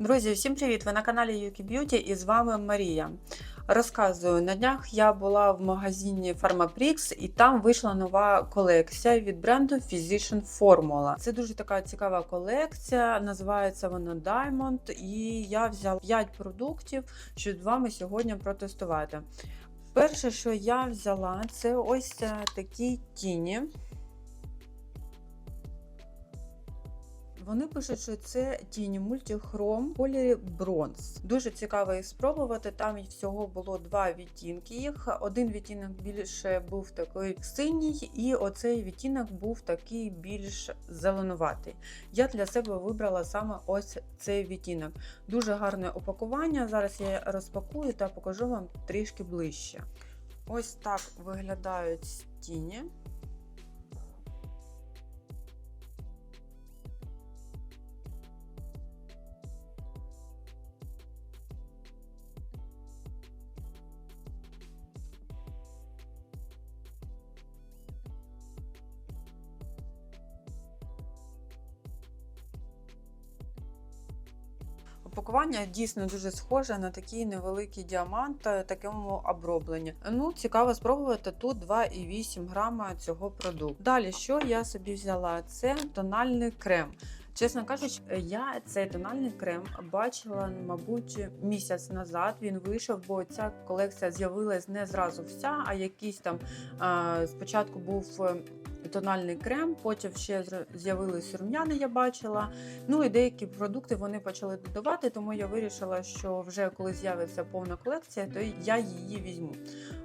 Друзі, всім привіт! Ви на каналі Yuki Beauty і з вами Марія. Розказую, на днях я була в магазині Pharmaprix і там вийшла нова колекція від бренду Physician Formula. Це дуже така цікава колекція, називається вона Diamond, і я взяла 5 продуктів, щоб з вами сьогодні протестувати. Перше, що я взяла, це ось е, такі тіні. Вони пишуть, що це тіні мультихром в кольорі бронз. Дуже цікаво їх спробувати. Там всього було два відтінки їх. Один відтінок більше був такий синій, і оцей відтінок був такий більш зеленуватий. Я для себе вибрала саме ось цей відтінок. Дуже гарне упакування. Зараз я розпакую та покажу вам трішки ближче. Ось так виглядають тіні. Упакування дійсно дуже схоже на такий невеликий діамант такому обробленні. Ну, цікаво спробувати тут 2,8 грама цього продукту. Далі, що я собі взяла? Це тональний крем. Чесно кажучи, я цей тональний крем бачила, мабуть, місяць назад. Він вийшов, бо ця колекція з'явилась не зразу вся, а якийсь там спочатку був тональний крем, потім ще з'явились рум'яни, я бачила. Ну і деякі продукти вони почали додавати, тому я вирішила, що вже коли з'явиться повна колекція, то я її візьму.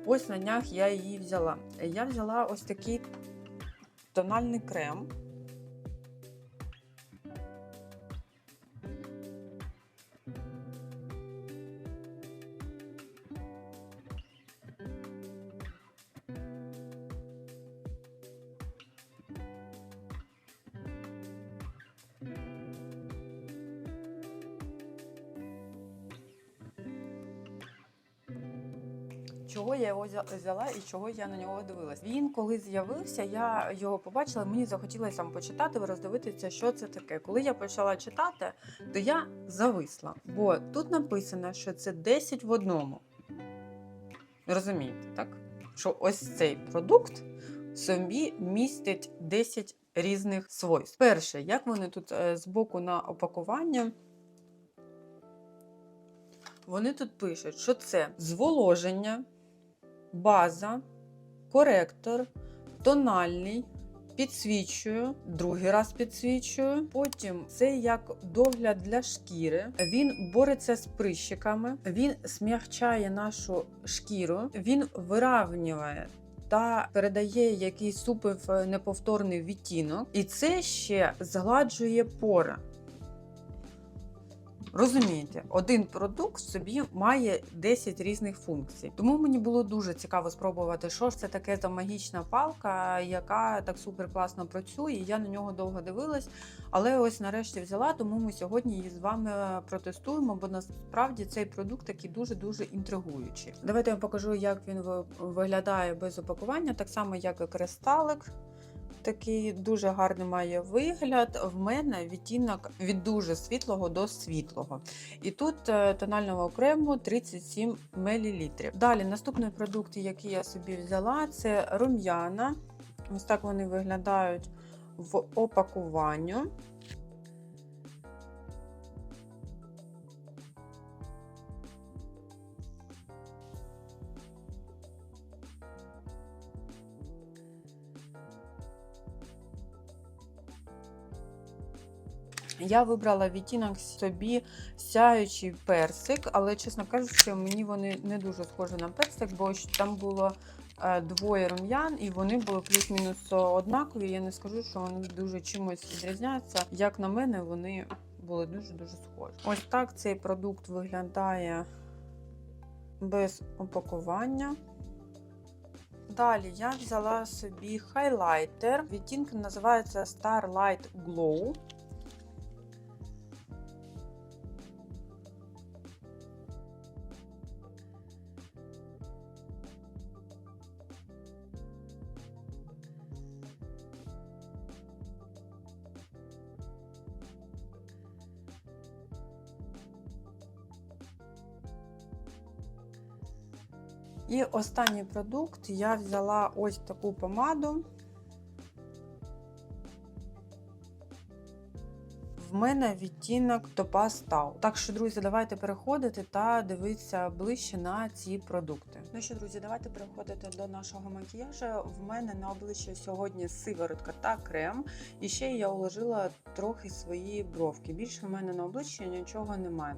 Ось на днях я її взяла. Я взяла ось такий тональний крем. Взяла і чого я на нього дивилась? Він коли з'явився, я його побачила. Мені захотілося там почитати, роздивитися, що це таке. Коли я почала читати, то я зависла, бо тут написано, що це 10 в одному. Розумієте, так? Що ось цей продукт собі містить 10 різних свойств. Перше, як вони тут е, з боку на опакування. Вони тут пишуть, що це зволоження, база, коректор, тональний, підсвічую, другий раз підсвічую. Потім це як догляд для шкіри. Він бореться з прищиками, він смягчає нашу шкіру, він виравнює. Та передає якийсь супер неповторний відтінок, і це ще згладжує пори. Розумієте, один продукт в собі має 10 різних функцій. Тому мені було дуже цікаво спробувати, що ж це таке за магічна палка, яка так супер класно працює. Я на нього довго дивилась, але ось нарешті взяла, тому ми сьогодні її з вами протестуємо, бо насправді цей продукт такий дуже-дуже інтригуючий. Давайте я вам покажу, як він виглядає без упакування, так само, як і кристалик. Такий дуже гарний має вигляд. В мене відтінок від дуже світлого до світлого. І тут е, тонального крему 37 мл. Далі, наступний продукт, який я собі взяла, це рум'яна. Ось так вони виглядають в опакуванню. Я вибрала відтінок собі сяючий персик, але, чесно кажучи, мені вони не дуже схожі на персик, бо там було е, двоє рум'ян, і вони були плюс-мінус однакові. Я не скажу, що вони дуже чимось відрізняються. Як на мене, вони були дуже-дуже схожі. Ось так цей продукт виглядає без упакування. Далі я взяла собі хайлайтер. Відтінок називається Starlight Glow. І останній продукт я взяла ось таку помаду. В мене відтінок Topaz Tau. Так що, друзі, давайте переходити та дивитися ближче на ці продукти. Ну що, друзі, давайте переходити до нашого макіяжу. В мене на обличчі сьогодні сиворотка та крем. І ще я уложила трохи свої бровки. Більше в мене на обличчі нічого немає.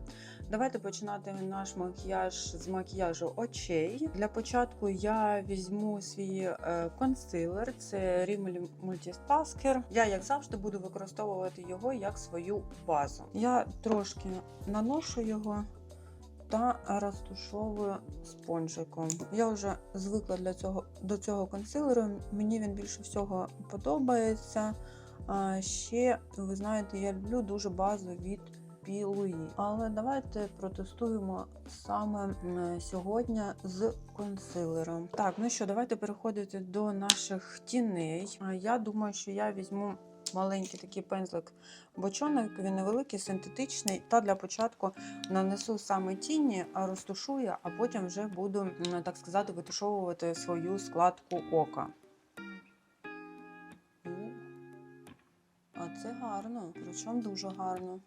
Давайте починати наш макіяж з макіяжу очей. Для початку я візьму свій е, консилер, це Rimmel Multispasker. Я, як завжди, буду використовувати його як свою базу. Я трошки наношу його та розтушовую спонжиком. Я вже звикла для цього, до цього консилеру. Мені він більше всього подобається. А ще, ви знаєте, я люблю дуже базу від Пілуї. Але давайте протестуємо саме сьогодні з консилером. Так, ну що, давайте переходити до наших тіней. Я думаю, що я візьму маленький такий пензлик бочонок, він невеликий, синтетичний. Та для початку нанесу саме тіні, розтушую, а потім вже буду, так сказати, витушовувати свою складку ока. А це гарно, причому дуже гарно.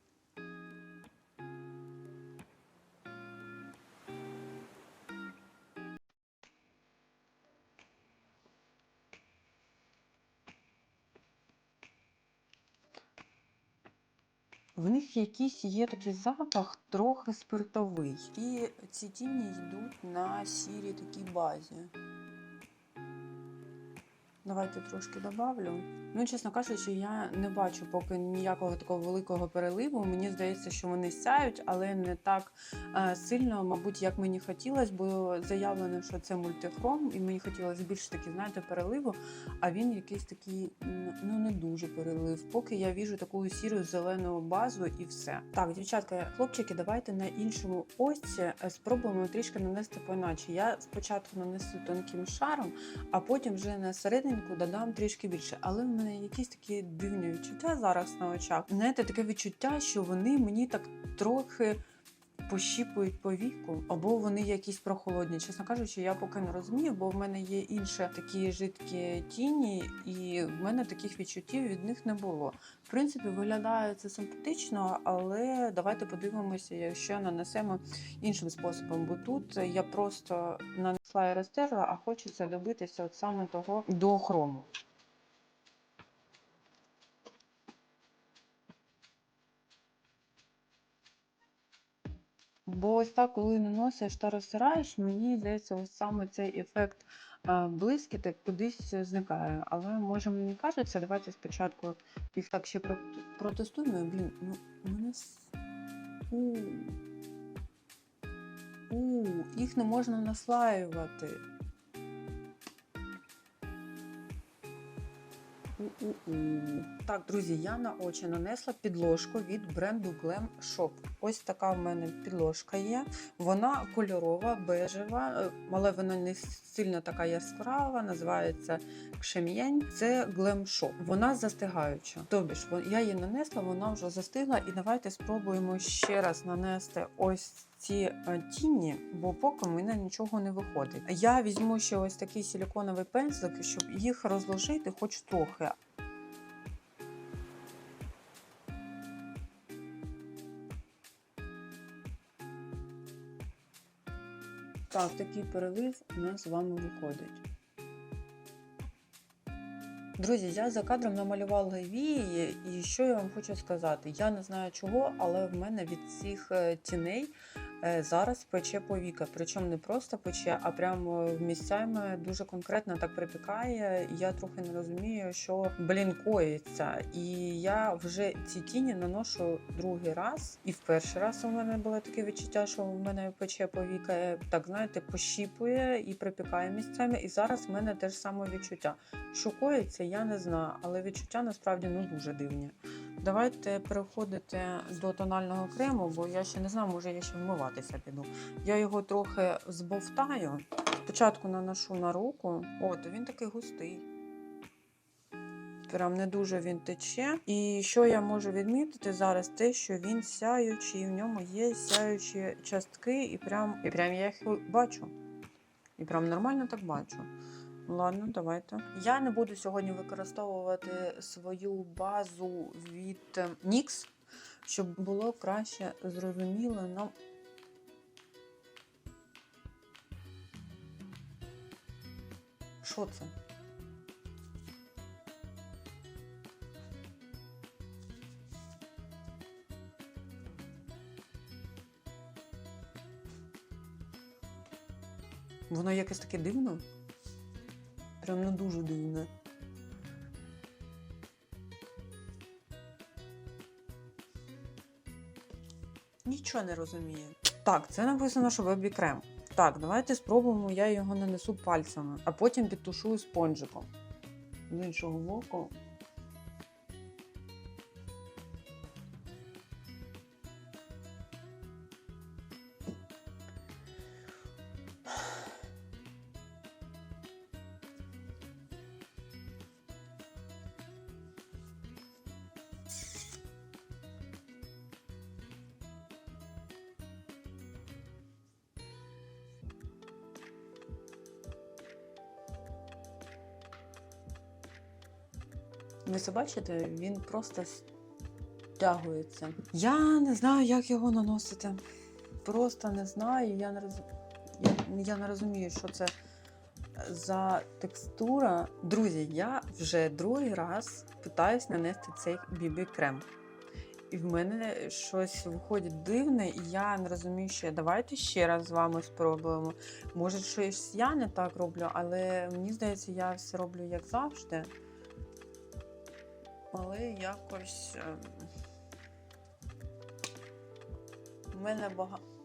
В них якийсь є такий запах трохи спиртовий. І ці тіні йдуть на сірій такій базі. Давайте трошки добавлю. Ну, чесно кажучи, я не бачу поки ніякого такого великого переливу. Мені здається, що вони сяють, але не так е, сильно, мабуть, як мені хотілося, бо заявлено, що це мультихром, і мені хотілося більш таки, знаєте, переливу. А він якийсь такий, ну не дуже перелив. Поки я віжу таку сіру зелену базу і все. Так, дівчатка, хлопчики, давайте на іншому осі е, спробуємо трішки нанести поіначе. Я спочатку нанесу тонким шаром, а потім вже на серединку додам трішки більше. Але в мене якісь такі дивні відчуття зараз на очах. Знаєте, таке відчуття, що вони мені так трохи. Пощіпують по віку, або вони якісь прохолодні. Чесно кажучи, я поки не розумію, бо в мене є інші такі жидкі тіні, і в мене таких відчуттів від них не було. В принципі, виглядає це симпатично, але давайте подивимося, якщо нанесемо іншим способом. Бо тут я просто нанесла і розтерла, а хочеться добитися от саме того до хрому. Бо ось так, коли наносиш та розсираєш, мені здається, ось саме цей ефект а, блискіток кудись зникає. Але може мені кажеться, давайте спочатку їх так ще протестуємо. Блін, ну мене у. У, їх не можна наслаювати. У-у-у. Так, друзі, я на очі нанесла підложку від бренду Glam Shop. Ось така в мене підложка є. Вона кольорова, бежева, е, але вона не сильно така яскрава, називається Кшем'янь. Це Glam Shop. Вона застигаюча. Тобі ж я її нанесла, вона вже застигла. І давайте спробуємо ще раз нанести ось ці е, тіні, бо поки в мене нічого не виходить. Я візьму ще ось такий силіконовий пензлик, щоб їх розложити хоч трохи. Так, такий перелив у нас з вами виходить. Друзі, я за кадром намалювала вії, і що я вам хочу сказати? Я не знаю чого, але в мене від цих е, тіней зараз пече повіка. Причому не просто пече, а прямо місцями дуже конкретно так припікає. Я трохи не розумію, що блін коїться. І я вже ці тіні наношу другий раз. І в перший раз у мене було таке відчуття, що в мене пече повіка, е, так знаєте, пощіпує і припікає місцями. І зараз в мене те ж саме відчуття. Що коїться, я не знаю, але відчуття насправді ну дуже дивні. Давайте переходити до тонального крему, бо я ще не знаю, може я ще вмиватися піду. Я його трохи збовтаю. Спочатку наношу на руку. О, то він такий густий. Прям не дуже він тече. І що я можу відмітити зараз, те, що він сяючий, в ньому є сяючі частки, і прям, і прям я їх бачу. І прям нормально так бачу. Ладно, давайте. Я не буду сьогодні використовувати свою базу від е, NYX, щоб було краще зрозуміло нам. Що це? Воно якесь таке дивно. Прям ну дуже дивне. Нічого не розумію. Так, це написано, що вебі крем. Так, давайте спробуємо, я його нанесу пальцями, а потім підтушую спонжиком. З іншого боку. Ви це бачите, він просто стягується. Я не знаю, як його наносити. Просто не знаю. Я не, роз... я, я не розумію, що це за текстура. Друзі, я вже другий раз питаюсь нанести цей бібі крем. І в мене щось виходить дивне, і я не розумію, що давайте ще раз з вами спробуємо. Може, щось я не так роблю, але мені здається, я все роблю як завжди. Але якось ем, у мене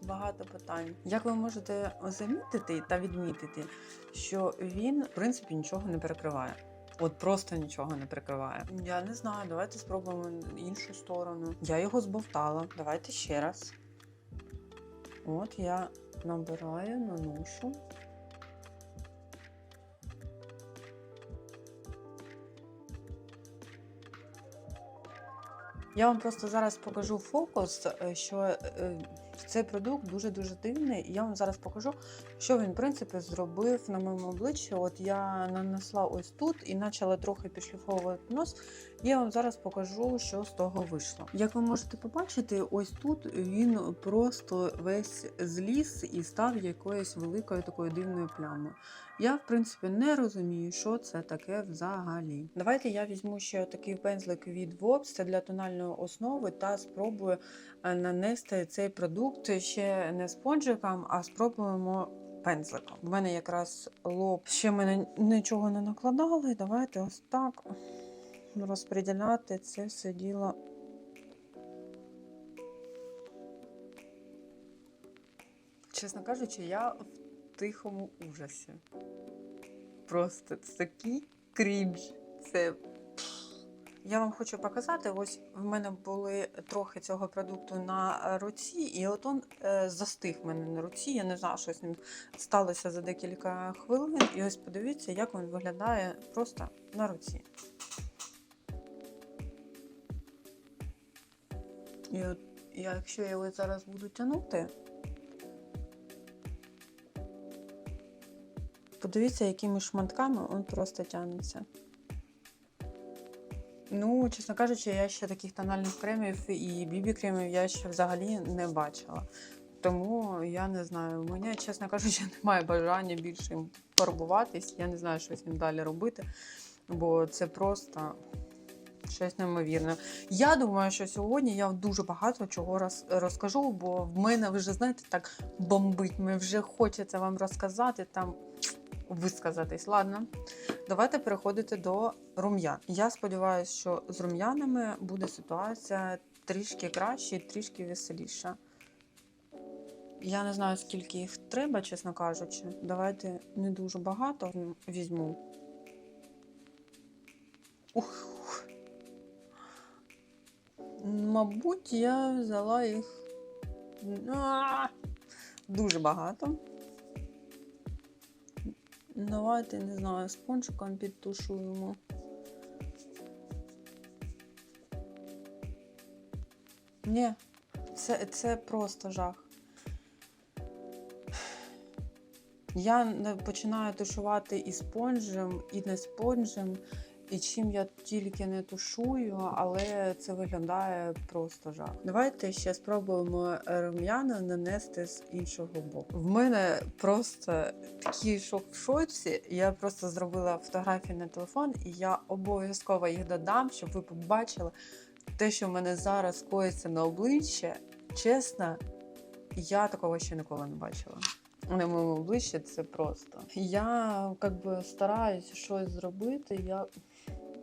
багато питань. Як ви можете замітити та відмітити, що він, в принципі, нічого не перекриває. От просто нічого не прикриває. Я не знаю, давайте спробуємо іншу сторону. Я його збовтала. Давайте ще раз. От я набираю, наношу. Я вам просто зараз покажу фокус, е, що е, цей продукт дуже-дуже дивний. І я вам зараз покажу, що він, в принципі, зробив на моєму обличчі. От я нанесла ось тут і почала трохи підшліфовувати нос. Я вам зараз покажу, що з того вийшло. Як ви можете побачити, ось тут він просто весь зліз і став якоюсь великою такою дивною плямою. Я, в принципі, не розумію, що це таке взагалі. Давайте я візьму ще такий пензлик від Vox, це для тональної основи, та спробую нанести цей продукт ще не спонжиком, а спробуємо пензликом. У мене якраз лоб ще мене нічого не накладали. Давайте ось так розподіляти це все діло. Чесно кажучи, я в тихому ужасі. Просто це такий крінж. Це. Я вам хочу показати, ось в мене були трохи цього продукту на руці, і от он е, застиг мене на руці. Я не знаю, що з ним сталося за декілька хвилин. І ось подивіться, як він виглядає просто на руці. І от якщо я його зараз буду тягнути, подивіться, якими шматками він просто тягнеться. Ну, чесно кажучи, я ще таких тональних кремів і бібі-кремів я ще взагалі не бачила. Тому я не знаю, у мене, чесно кажучи, немає бажання більше їм фарбуватись. Я не знаю, що з ним далі робити, бо це просто щось неймовірне. Я думаю, що сьогодні я дуже багато чого роз, розкажу, бо в мене вже, знаєте, так бомбить. Мені вже хочеться вам розказати, там висказатись. Ладно, давайте переходити до рум'ян. Я сподіваюся, що з рум'янами буде ситуація трішки краще і трішки веселіша. Я не знаю, скільки їх треба, чесно кажучи. Давайте не дуже багато візьму. Ух. Мабуть, я взяла їх дуже багато. Давайте, не знаю, спонжиком підтушуємо. Ні, це, це просто жах. Я починаю тушувати і спонжем, і не спонжем, і чим я тільки не тушую, але це виглядає просто жах. Давайте ще спробуємо рум'яна нанести з іншого боку. В мене просто такий шок в шоці. Я просто зробила фотографії на телефон, і я обов'язково їх додам, щоб ви побачили те, що в мене зараз коїться на обличчі. Чесно, я такого ще ніколи не бачила. На моєму обличчі це просто. Я как би стараюся щось зробити. Я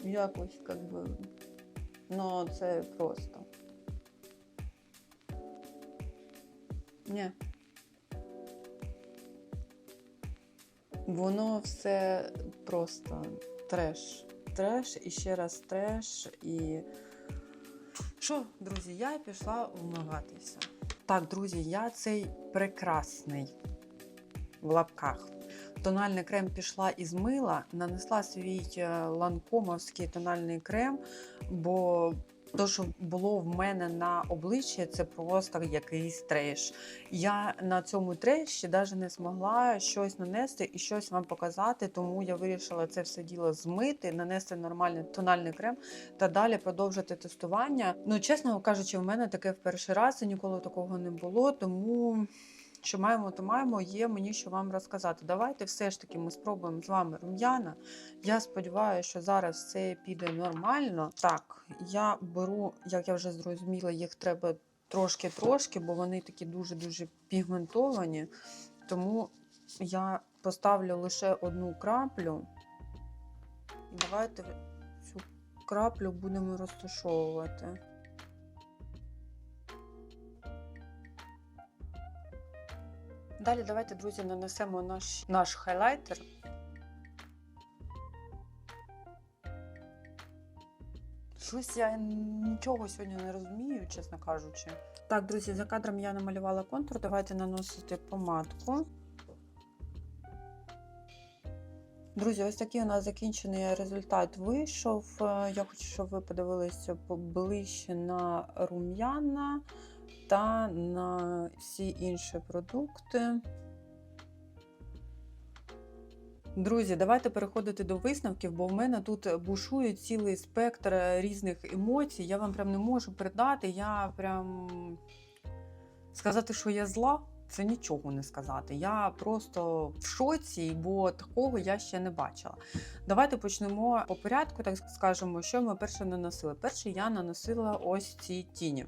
якось как би. Ну, це просто. Ні. Воно все просто треш. Треш і ще раз треш. І що, друзі, я пішла вмиватися. Так, друзі, я цей прекрасний в лапках. Тональний крем пішла із мила, нанесла свій е, ланкомовський тональний крем, бо то, що було в мене на обличчі, це просто якийсь треш. Я на цьому треші навіть не змогла щось нанести і щось вам показати, тому я вирішила це все діло змити, нанести нормальний тональний крем та далі продовжити тестування. Ну, чесно кажучи, в мене таке в перший раз і ніколи такого не було, тому. Що маємо, то маємо, є мені що вам розказати. Давайте все ж таки ми спробуємо з вами рум'яна. Я сподіваюся, що зараз все піде нормально. Так, я беру, як я вже зрозуміла, їх треба трошки-трошки, бо вони такі дуже-дуже пігментовані. Тому я поставлю лише одну краплю. І давайте цю краплю будемо розташовувати. Далі давайте, друзі, нанесемо наш, наш хайлайтер. Щось я нічого сьогодні не розумію, чесно кажучи. Так, друзі, за кадром я намалювала контур. Давайте наносити помадку. Друзі, ось такий у нас закінчений результат вийшов. Е, Я хочу, щоб ви подивилися поближче на рум'яна та на всі інші продукти. Друзі, давайте переходити до висновків, бо в мене тут бушує цілий спектр різних емоцій. Я вам прям не можу передати. Я прям сказати, що я зла, це нічого не сказати. Я просто в шоці, бо такого я ще не бачила. Давайте почнемо по порядку, так скажемо, що ми перше наносили. Перше я наносила ось ці тіні.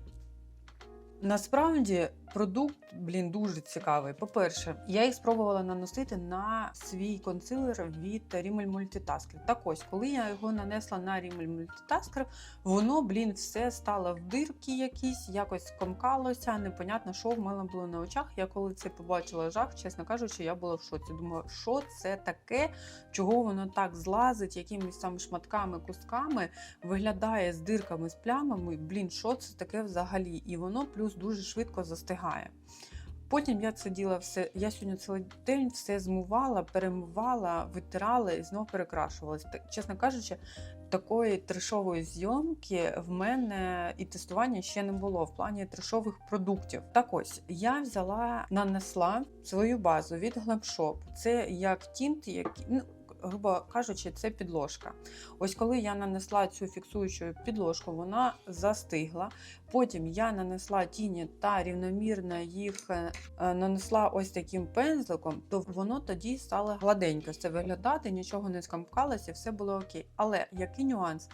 Насправді продукт, блін, дуже цікавий. По-перше, я їх спробувала наносити на свій консилер від Rimmel Multitasker. Так ось, коли я його нанесла на Rimmel Multitasker, воно, блін, все стало в дирки якісь, якось комкалося, непонятно, що в мене було на очах. Я коли це побачила жах, чесно кажучи, я була в шоці. Думаю, що це таке, чого воно так злазить, якимись там шматками, кусками, виглядає з дирками, з плямами. Блін, що це таке взагалі? І воно плюс дуже швидко застигає. Потім я це все. Я сьогодні цілий день все змивала, перемивала, витирала і знову перекрашувалася. Чесно кажучи, такої трешової зйомки в мене і тестування ще не було в плані трешових продуктів. Так ось я взяла, нанесла свою базу від Glam Shop. Це як тінт, який. Ну, Грубо кажучи, це підложка. Ось коли я нанесла цю фіксуючу підложку, вона застигла. Потім я нанесла тіні та рівномірно їх е, е, нанесла ось таким пензликом, то воно тоді стало гладенько це виглядати, нічого не скамкалося, все було окей. Але який нюанс?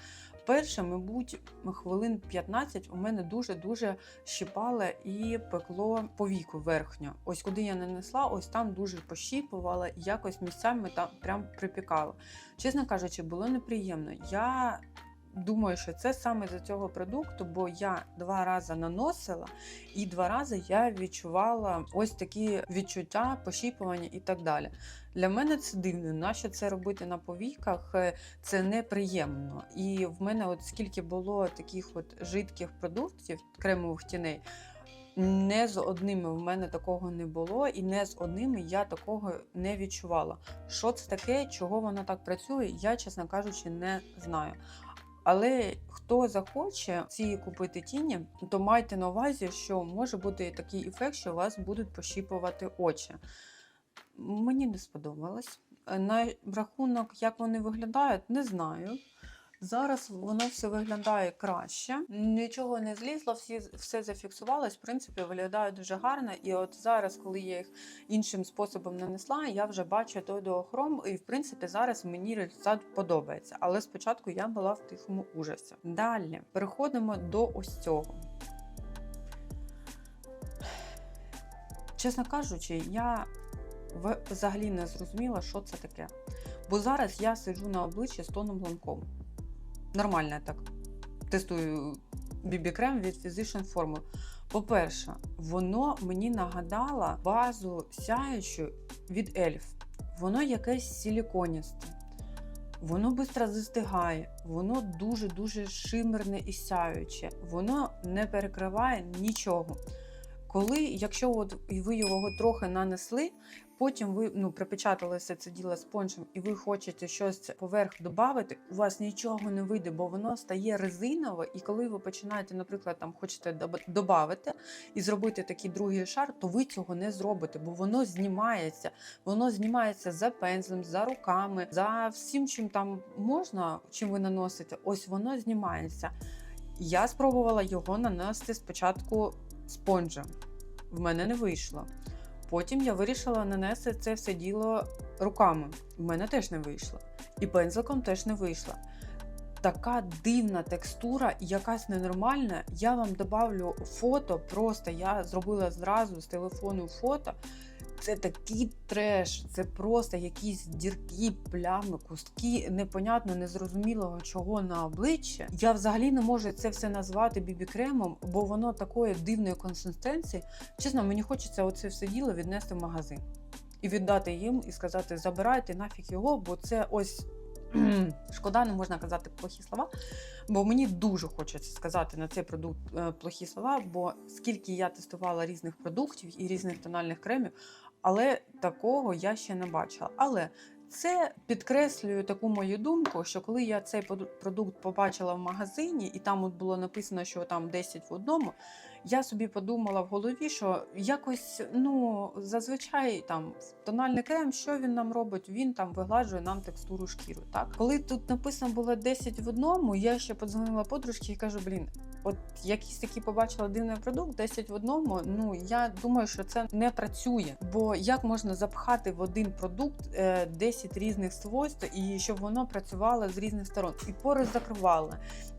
Перше, мабуть, хвилин 15 у мене дуже-дуже щипало і пекло повіку верхню. Ось куди я нанесла, ось там дуже пощіпувала, якось місцями там прям припікало. Чесно кажучи, було неприємно. Я думаю, що це саме з цього продукту, бо я два рази наносила, і два рази я відчувала ось такі відчуття, пощіпування і так далі. Для мене це дивно. Нащо це робити на повіках? Е, Це неприємно. І в мене, от скільки було таких от жидких продуктів, кремових тіней. Не з одними в мене такого не було, і не з одними я такого не відчувала. Що це таке, чого воно так працює, я, чесно кажучи, не знаю. Але хто захоче ці купити тіні, то майте на увазі, що може бути такий ефект, що вас будуть пощіпувати очі. Мені не сподобалось. Е, На рахунок, як вони виглядають, не знаю. Зараз воно все виглядає краще. Нічого не злізло, всі, все зафіксувалось. В принципі, виглядає дуже гарно. І от зараз, коли я їх іншим способом нанесла, я вже бачу той доохром, і в принципі зараз мені результат подобається. Але спочатку я була в тихому ужасі. Далі переходимо до ось цього. Чесно кажучи, я взагалі не зрозуміла, що це таке. Бо зараз я сиджу на обличчі з тоном бланком. Нормально я так тестую бібі-крем від Physician Formula. По-перше, воно мені нагадало базу сяючу від Elf. Воно якесь силіконісте. Воно швидко застигає, воно дуже-дуже шимерне і сяюче, воно не перекриває нічого. Коли, якщо от ви його трохи нанесли, потім ви ну, припечатали це діло спонжем, і ви хочете щось поверх додати, у вас нічого не вийде, бо воно стає резинове. І коли ви починаєте, наприклад, там хочете додати і зробити такий другий шар, то ви цього не зробите, бо воно знімається. Воно знімається за пензлем, за руками, за всім, чим там можна, чим ви наносите. Ось воно знімається. Я спробувала його нанести спочатку спонжем. В мене не вийшло. Потім я вирішила нанести це все діло руками. В мене теж не вийшло. І пензликом теж не вийшло. Така дивна текстура, якась ненормальна. Я вам добавлю фото. Просто я зробила зразу з телефону фото. Це такий треш, це просто якісь дірки, плями, кустки, непонятно, незрозумілого чого на обличчі. Я взагалі не можу це все назвати бібі-кремом, бо воно такої дивної консистенції. Чесно, мені хочеться оце все діло віднести в магазин і віддати їм, і сказати: забирайте нафіг його, бо це ось. Шкода, не можна казати плохі слова, бо мені дуже хочеться сказати на цей продукт е, плохі слова, бо скільки я тестувала різних продуктів і різних тональних кремів, але такого я ще не бачила. Але це підкреслює таку мою думку, що коли я цей проду- продукт побачила в магазині, і там от було написано, що там 10 в одному, я собі подумала в голові, що якось ну зазвичай там тональний крем, що він нам робить? Він там вигладжує нам текстуру шкіри. Так, коли тут написано було 10 в одному, я ще подзвонила подружці і кажу: блін. От якісь такі побачила дивний продукт 10 в одному. Ну я думаю, що це не працює. Бо як можна запхати в один продукт е, 10 різних свойств, і щоб воно працювало з різних сторон, і пори закривало,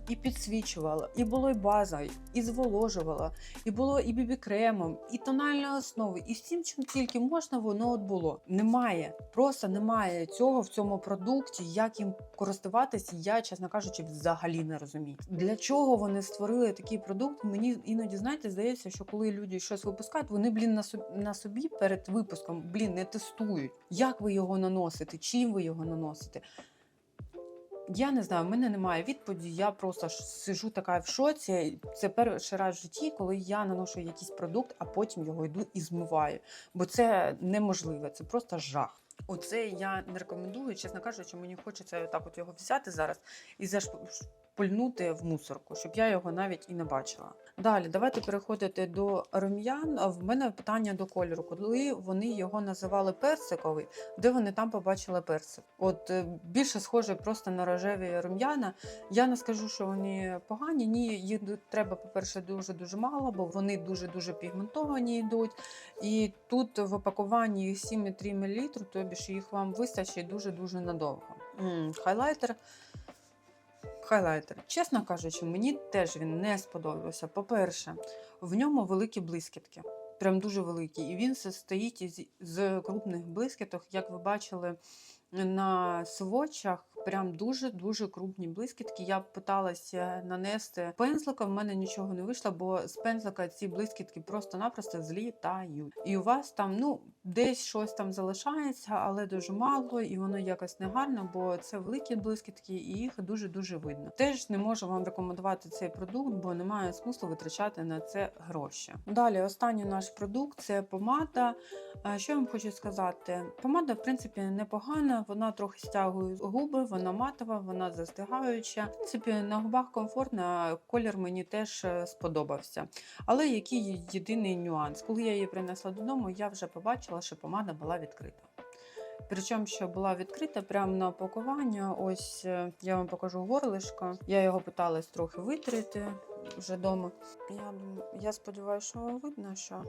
і підсвічувало, і було й базою, і зволожувало, і було і бібі-кремом, і тональною основою, і всім, чим тільки можна, воно от було. Немає, просто немає цього в цьому продукті. Як їм користуватися, я, чесно кажучи, взагалі не розумію. Для чого вони створили такий продукт? Мені іноді знаєте, здається, що коли люди щось випускають, вони блін на собі на собі перед випуском блін не тестують. Як ви його наносите, чим ви його наносите. Я не знаю, в мене немає відповіді. Я просто сижу така в шоці. Це перший раз в житті, коли я наношу якийсь продукт, а потім його йду і змиваю. Бо це неможливо, це просто жах. Оце я не рекомендую. Чесно кажучи, мені хочеться так от його взяти зараз і зашпульнути в мусорку, щоб я його навіть і не бачила. Далі, давайте переходити до рум'ян. В мене питання до кольору, коли вони його називали персиковий, де вони там побачили персик. От е, більше схоже просто на рожеві рум'яна. Я не скажу, що вони погані. Ні, їх треба, по-перше, дуже дуже мало, бо вони дуже дуже пігментовані йдуть. І тут в опакуванні їх 7,3 мл, тобі ж їх вам вистачить дуже дуже надовго. М, Хайлайтер. Хайлайтер. Чесно кажучи, мені теж він не сподобався. По-перше, в ньому великі блискітки. Прям дуже великі. І він состоїть із з крупних блискіток, як ви бачили на свочах. Прям дуже-дуже крупні блискітки. Я питалася нанести пензлика, в мене нічого не вийшло, бо з пензлика ці блискітки просто-напросто злітають. І у вас там, ну, десь щось там залишається, але дуже мало, і воно якось негарно, бо це великі блискітки, і їх дуже-дуже видно. Теж не можу вам рекомендувати цей продукт, бо немає смислу витрачати на це гроші. Далі, останній наш продукт це помада. Що я вам хочу сказати? Помада, в принципі, непогана, вона трохи стягує губи, вона матова, вона застигаюча. В принципі, на губах комфортно, колір мені теж е, сподобався. Але який єдиний нюанс? Коли я її принесла додому, я вже побачила, сказала, що помада була відкрита. Причому, що була відкрита прямо на опакування. Ось е, я вам покажу горлишко. Я його питалась трохи витрити вже вдома. Я, я сподіваюся, що видно, що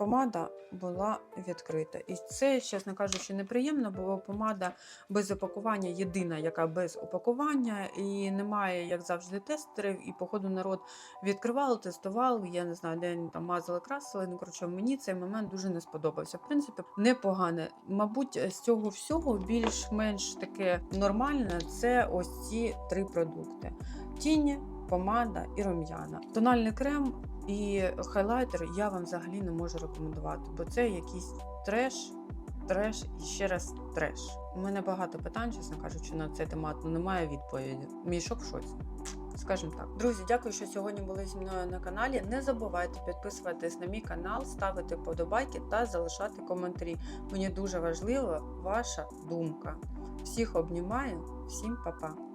помада була відкрита. І це, чесно кажучи, неприємно, бо помада без опакування єдина, яка без опакування, і немає, як завжди, тестерів. І, походу, народ відкривав, тестував. Я не знаю, де вони там мазали, красили. Ну, коротше, мені цей момент дуже не сподобався. В принципі, непогане. Мабуть, з цього всього більш-менш таке нормальне це ось ці три продукти: тіні, помада і рум'яна. Тональний крем і хайлайтер я вам взагалі не можу рекомендувати, бо це якийсь треш. Треш і ще раз треш. У мене багато питань, чесно кажучи, на цей темат, але немає відповіді. Мій шок в шоці. Скажімо так. Друзі, дякую, що сьогодні були зі мною на каналі. Не забувайте підписуватись на мій канал, ставити вподобайки та залишати коментарі. Мені дуже важлива ваша думка. Всіх обнімаю, всім па-па.